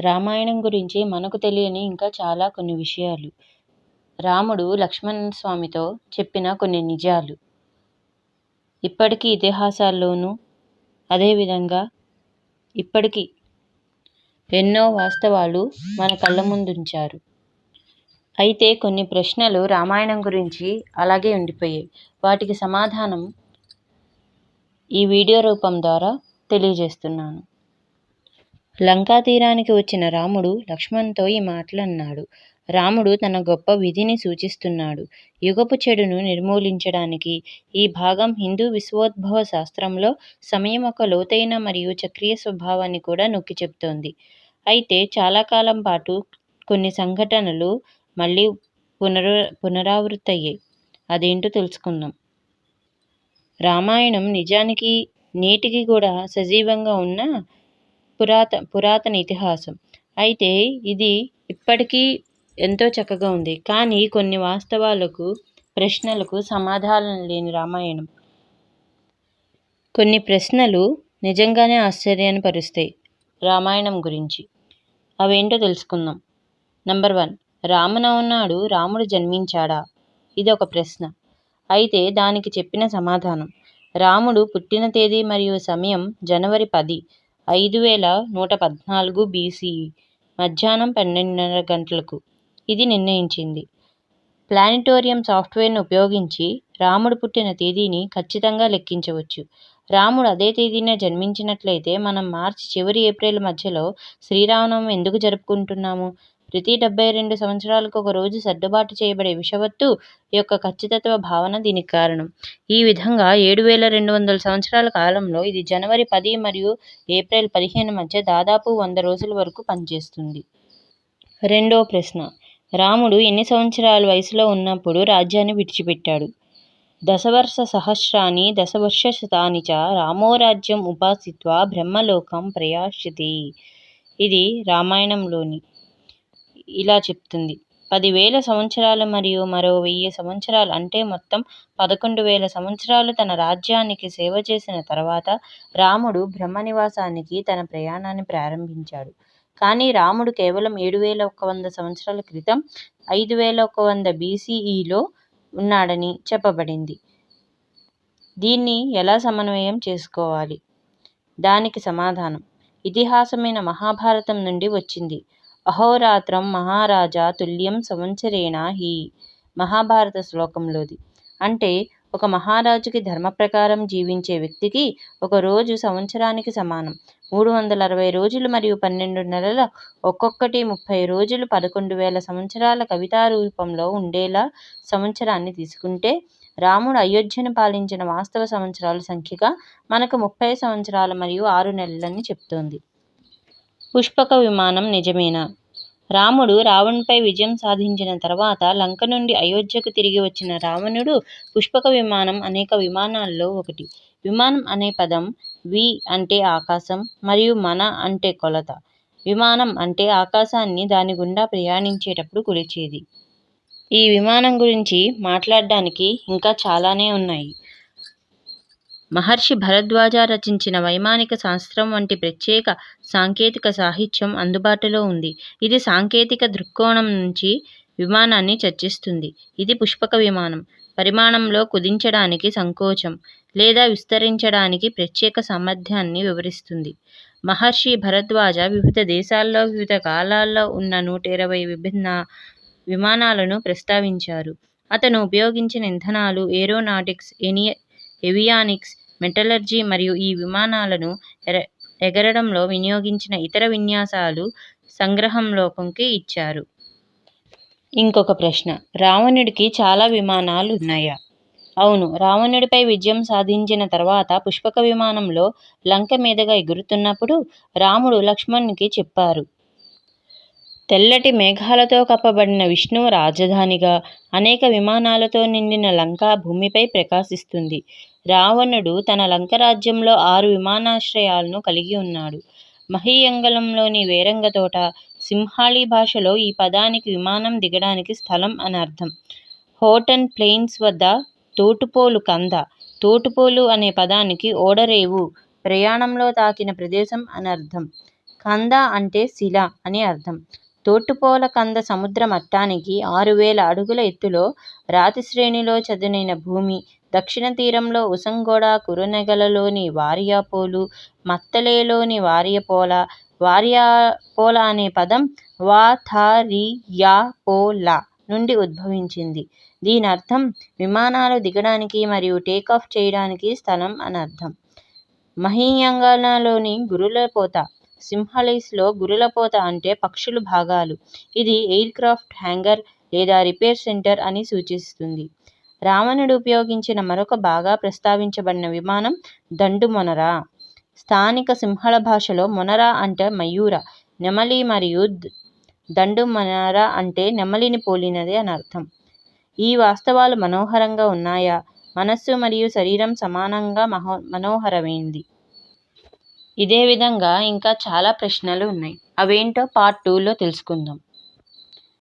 రామాయణం గురించి మనకు తెలియని ఇంకా చాలా కొన్ని విషయాలు. రాముడు లక్ష్మణ స్వామితో చెప్పిన కొన్ని నిజాలు. ఇప్పటికీ ఇతిహాసాల్లోనూ అదేవిధంగా ఇప్పటికీ ఎన్నో వాస్తవాలు మన కళ్ళ ముందుంచారు. అయితే కొన్ని ప్రశ్నలు రామాయణం గురించి అలాగే ఉండిపోయాయి. వాటికి సమాధానం ఈ వీడియో రూపం ద్వారా తెలియజేస్తున్నాను. లంకా తీరానికి వచ్చిన రాముడు లక్ష్మణ్తో ఈ మాటలు అన్నాడు రాముడు తన గొప్ప విధిని సూచిస్తున్నాడు. యుగపు చెడును నిర్మూలించడానికి ఈ భాగం హిందూ విశ్వోద్భవ శాస్త్రంలో సమయం ఒక లోతైన మరియు చక్రీయ స్వభావాన్ని కూడా నొక్కి చెబుతోంది అయితే చాలా కాలం పాటు కొన్ని సంఘటనలు మళ్ళీ పునరు పునరావృతయ్యాయి. అదేంటో తెలుసుకుందాం. రామాయణం నిజానికి నేటికి కూడా సజీవంగా ఉన్న పురాత పురాతన ఇతిహాసం. అయితే ఇది ఇప్పటికీ ఎంతో చక్కగా ఉంది. కానీ కొన్ని వాస్తవాలకు ప్రశ్నలకు సమాధానం లేని రామాయణం. కొన్ని ప్రశ్నలు నిజంగానే ఆశ్చర్యాన్ని పరుస్తాయి రామాయణం గురించి. అవేంటో తెలుసుకుందాం. Number one. రామనవనాడు రాముడు జన్మించాడా? ఇది ఒక ప్రశ్న. అయితే దానికి చెప్పిన సమాధానం. రాముడు పుట్టిన తేదీ మరియు సమయం జనవరి పది. ఐదు వేల నూట పద్నాలుగు బీసీఈ మధ్యాహ్నం పన్నెండున్నర గంటలకు ఇది నిర్ణయించింది. ప్లానిటోరియం సాఫ్ట్వేర్ను ఉపయోగించి రాముడు పుట్టిన తేదీని ఖచ్చితంగా లెక్కించవచ్చు. రాముడు అదే తేదీన జన్మించినట్లయితే మనం మార్చి చివరి ఏప్రిల్ మధ్యలో శ్రీరామనవమి ఎందుకు జరుపుకుంటున్నాము? ప్రతి డెబ్బై రెండు సంవత్సరాలకు ఒక రోజు సర్దుబాటు చేయబడే విషవత్తు యొక్క ఖచ్చితత్వ భావన దీనికి కారణం. ఈ విధంగా ఏడు వేల రెండు వందల సంవత్సరాల కాలంలో ఇది జనవరి పది మరియు ఏప్రిల్ పదిహేను మధ్య దాదాపు వంద రోజుల వరకు పనిచేస్తుంది. రెండో ప్రశ్న. రాముడు ఎన్ని సంవత్సరాల వయసులో ఉన్నప్పుడు రాజ్యాన్ని విడిచిపెట్టాడు? దశవర్ష సహస్రాని దశవర్ష శతాని చ రామో రాజ్యం ఉపాసిత్వా బ్రహ్మలోకం ప్రయాశితి ఇది రామాయణంలోని ఇలా చెప్తుంది. పదివేల సంవత్సరాలు మరియు మరో వెయ్యి సంవత్సరాలు అంటే మొత్తం పదకొండు వేల సంవత్సరాలు తన రాజ్యానికి సేవ చేసిన తర్వాత రాముడు బ్రహ్మనివాసానికి తన ప్రయాణాన్ని ప్రారంభించాడు. కానీ రాముడు కేవలం ఏడు వేల ఒక వంద సంవత్సరాల క్రితం ఐదు వేల ఒక వంద బీసీఈలో ఉన్నాడని చెప్పబడింది. దీన్ని ఎలా సమన్వయం చేసుకోవాలి? దానికి సమాధానం. ఇతిహాసమైన మహాభారతం నుండి వచ్చింది. అహోరాత్రం మహారాజా తుల్యం సంవత్సరేణ హి? మహాభారత శ్లోకంలోది. అంటే ఒక మహారాజుకి ధర్మ ప్రకారం జీవించే వ్యక్తికి ఒక రోజు సంవత్సరానికి సమానం. మూడు వందల అరవై రోజులు మరియు పన్నెండు నెలల ఒక్కొక్కటి ముప్పై రోజులు పదకొండు వేల సంవత్సరాల కవితా రూపంలో ఉండేలా సంవత్సరాన్ని తీసుకుంటే రాముడు అయోధ్యను పాలించిన వాస్తవ సంవత్సరాల సంఖ్యగా మనకు ముప్పై సంవత్సరాలు మరియు ఆరు నెలలని చెప్తోంది. పుష్పక విమానం నిజమేనా? రాముడు రావణుపై విజయం సాధించిన తర్వాత లంక నుండి అయోధ్యకు తిరిగి వచ్చిన రావణుడు పుష్పక విమానం అనేక విమానాల్లో ఒకటి. విమానం అనే పదం వి అంటే ఆకాశం మరియు మన అంటే కొలత. విమానం అంటే ఆకాశాన్ని దాని గుండా ప్రయాణించేటప్పుడు కొలిచేది ఈ విమానం గురించి మాట్లాడడానికి ఇంకా చాలానే ఉన్నాయి. మహర్షి భరద్వాజ రచించిన వైమానిక శాస్త్రం వంటి ప్రత్యేక సాంకేతిక సాహిత్యం అందుబాటులో ఉంది. ఇది సాంకేతిక దృక్కోణం నుంచి విమానాన్ని చర్చిస్తుంది. ఇది పుష్పక విమానం. పరిమాణంలో కుదించడానికి సంకోచం లేదా విస్తరించడానికి ప్రత్యేక సామర్థ్యాన్ని వివరిస్తుంది. మహర్షి భరద్వాజ వివిధ దేశాల్లో వివిధ కాలాల్లో ఉన్న నూట ఇరవై విభిన్న విమానాలను ప్రస్తావించారు. అతను ఉపయోగించిన ఇంధనాలు ఏరోనాటిక్స్ ఎనియ ఎవియానిక్స్ మెటలర్జీ మరియు ఈ విమానాలను ఎర ఎగరడంలో వినియోగించిన ఇతర విన్యాసాలు సంగ్రహంలోకంకి ఇచ్చారు. ఇంకొక ప్రశ్న. రావణుడికి చాలా విమానాలు ఉన్నాయా? అవును. రావణుడిపై విజయం సాధించిన తర్వాత పుష్పక విమానంలో లంక మీదుగా ఎగురుతున్నప్పుడు రాముడు లక్ష్మణునికి చెప్పారు. తెల్లటి మేఘాలతో కప్పబడిన విష్ణువు రాజధానిగా అనేక విమానాలతో నిండిన లంకా భూమిపై ప్రకాశిస్తుంది. రావణుడు తన లంక రాజ్యంలో ఆరు విమానాశ్రయాలను కలిగి ఉన్నాడు. మహీయంగళంలోని వేరంగతోట సింహాళీ భాషలో ఈ పదానికి విమానం దిగడానికి స్థలం అని అర్థం. హోటన్ ప్లెయిన్స్ వద్ద తోటుపోలు కంద తోటుపోలు అనే పదానికి ఓడరేవు ప్రయాణంలో తాకిన ప్రదేశం అని అర్థం. కంద అంటే శిల అని అర్థం. తోటుపోల కంద సముద్ర మట్టానికి ఆరు వేల అడుగుల ఎత్తులో రాతి శ్రేణిలో చదునైన భూమి దక్షిణ తీరంలో ఉసంగొడ కురునెగలలోని వారియాపోలు మత్తలేలోని వారియపోల వారియాపోల అనే పదం వాథారియాపోల నుండి ఉద్భవించింది. దీని అర్థం విమానాలు దిగడానికి మరియు టేకాఫ్ చేయడానికి స్థలం అని అర్థం. మహీయంగానాలోని గురులపోత సింహళీస్లో గురులపోత అంటే పక్షులు భాగాలు. ఇది ఎయిర్ క్రాఫ్ట్ హ్యాంగర్ లేదా రిపేర్ సెంటర్ అని సూచిస్తుంది. రావణుడు ఉపయోగించిన మరొక బాగా ప్రస్తావించబడిన విమానం దండు మొనరా. స్థానిక సింహళ భాషలో మొనరా అంటే మయూర నెమలి మరియు దండు మొనరా అంటే నెమలిని పోలినది అని అర్థం. ఈ వాస్తవాలు మనోహరంగా ఉన్నాయా? మనస్సు మరియు శరీరం సమానంగా మహో మనోహరమైంది. ఇదే విధంగా ఇంకా చాలా ప్రశ్నలు ఉన్నాయి. అవేంటో పార్ట్ టూలో తెలుసుకుందాం.